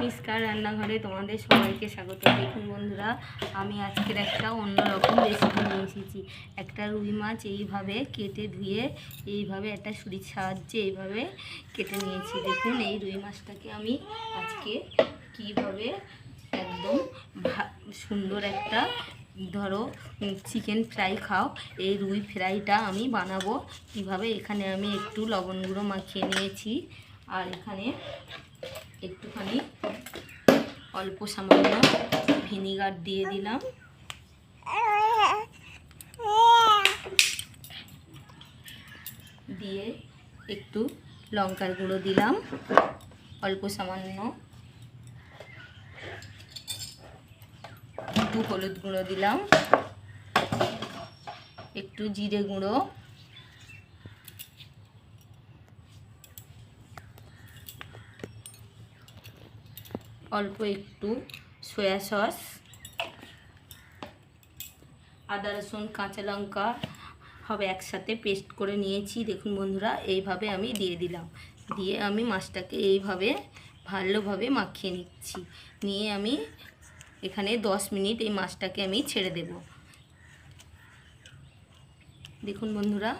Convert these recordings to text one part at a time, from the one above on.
মিসকার রান্নাঘরে তোমাদের সবাইকে স্বাগত। দেখুন বন্ধুরা, আমি আজকের একটা অন্যরকম রেসিপি নিয়ে এসেছি। একটা রুই মাছ এইভাবে কেটে ধুয়ে, এইভাবে একটা ছুরির সাহায্যে এইভাবে কেটে নিয়েছি। দেখুন এই রুই মাছটাকে আমি আজকে কীভাবে একদম সুন্দর একটা, ধরো চিকেন ফ্রাই খাও, এই রুই ফ্রাইটা আমি বানাবো। কীভাবে? এখানে আমি একটু লবণ গুঁড়ো মাখিয়ে নিয়েছি। আর এখানে একটুখানি অল্প সামান্য ভিনিগার দিয়ে দিলাম। দিয়ে একটু লঙ্কার গুঁড়ো দিলাম, অল্প সামান্য। একটু হলুদ গুঁড়ো দিলাম। একটু জিরে গুঁড়ো। অল্প একটু সয়া সস আদা রসুন, কাঁচা লঙ্কা হবে একসাথে পেস্ট করে নিয়েছি। দেখুন বন্ধুরা, এইভাবে আমি দিয়ে দিলাম। দিয়ে আমি মাছটাকে এইভাবে ভালোভাবে মাখিয়ে নিচ্ছি। নিয়ে আমি এখানে দশ মিনিট এই মাছটাকে আমি ছেড়ে দেব। দেখুন বন্ধুরা,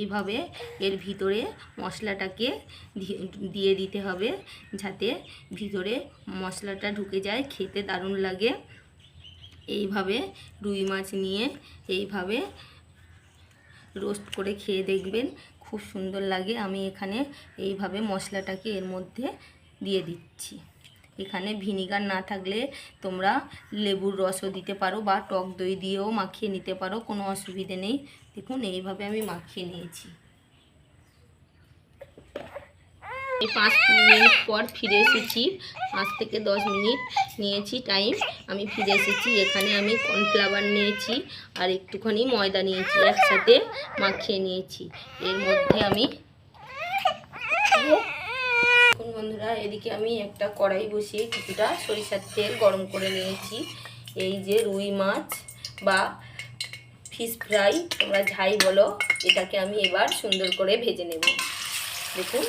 এইভাবে এর ভিতরে মশলাটাকে দিয়ে দিতে হবে যাতে ভিতরে মশলাটা ঢুকে যায়, খেতে দারুণ লাগে। এইভাবে রুই মাছ নিয়ে এইভাবে রোস্ট করে খেয়ে দেখবেন, খুব সুন্দর লাগে। আমি এখানে এইভাবে মশলাটাকে এর মধ্যে দিয়ে দিচ্ছি। এখানে ভিনিগার না থাকলে তোমরা লেবুর রসও দিতে পারো বা টক দই দিয়েও মাখিয়ে নিতে পারো, কোনো অসুবিধে নেই। দেখুন, এইভাবে আমি মাখিয়ে নিয়েছি। পাঁচ মিনিট পর ফিরে এসেছি। পাঁচ থেকে দশ মিনিট নিয়েছি টাইম। আমি ফিরে এসেছি, এখানে আমি কর্নফ্লাওয়ার নিয়েছি আর একটুখানি ময়দা নিয়েছি, একসাথে মাখিয়ে নিয়েছি। এর মধ্যে আমি বন্ধুরা, এদিকে আমি একটা কড়াই বসিয়ে কিছুটা সরিষার তেল গরম করে নিয়েছি। এই যে রুই মাছ বা ফিশ ফ্রাই তোমরা ঝাই বলো, এটাকে আমি এবার সুন্দর করে ভেজে নেব। দেখুন,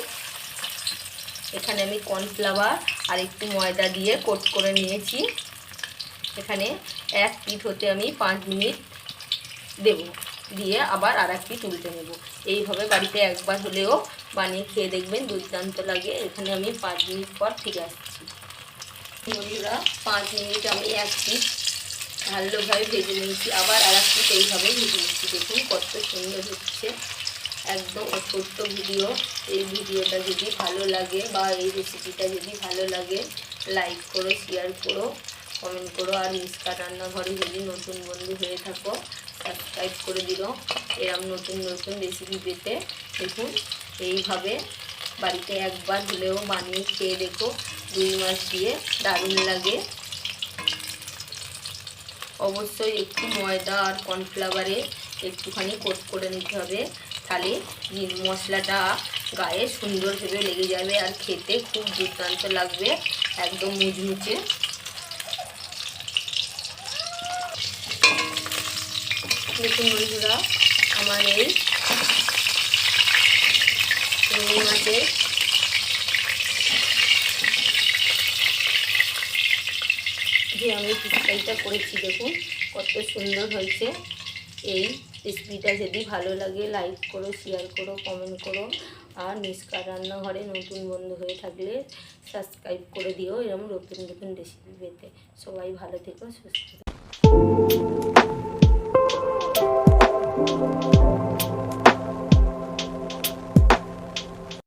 এখানে আমি কর্নফ্লাওয়ার আর একটু ময়দা দিয়ে কোট করে নিয়েছি। এখানে এক পিঠ হতে আমি পাঁচ মিনিট দেব। দিয়ে আবার আর একটি তুলতে নেব। এইভাবে বাড়িতে একবার হলেও বানিয়ে খেয়ে দেখবেন দুর্দান্ত লাগে। এখানে আমি পাঁচ মিনিট পর ফিরে আসছি। বন্ধুরা, পাঁচ মিনিট আমি এক পিঠ ভালোভাবে ভেজে নিয়েছি। আবার আর এক পিঠ এইভাবে ভেজে নিচ্ছি। দেখুন কত সুন্দর হচ্ছে। একদম ছোট্ট ভিডিও। এই ভিডিওটা যদি ভালো লাগে বা এই রেসিপিটা যদি ভালো লাগে লাইক করো শেয়ার করো কমেন্ট করো। আর মিসকা রান্নাঘরে যদি নতুন বন্ধু হয়ে থাকো সাবস্ক্রাইব করে দিও এরম নতুন নতুন রেসিপি পেতে। দেখুন, এইভাবে বাড়িতে একবার হলেও বানিয়ে খেয়ে দেখো, দুই মাস দিয়ে দারুণ লাগে। অবশ্যই একটু ময়দা আর কর্নফ্লাওয়ারে একটুখানি কোট করে নিতে হবে। তাহলে মশলাটা গায়ে সুন্দরভাবে লেগে যাবে আর খেতে খুব দুর্দান্ত লাগবে, একদম মুচমুচে। দেখুন বন্ধুরা, আমার এই রুই মাছের যে আমি ফ্রাইটা করেছি, দেখুন কত সুন্দর হয়েছে। এই রেসিপিটা যদি ভালো লাগে, লাইক করো শেয়ার করো কমেন্ট করো। আর নিষ্কার রান্নাঘরে নতুন বন্ধু হয়ে থাকলে সাবস্ক্রাইব করে দিও এরকম নতুন নতুন রেসিপি পেতে। সবাই ভালো থেকো, সুস্থ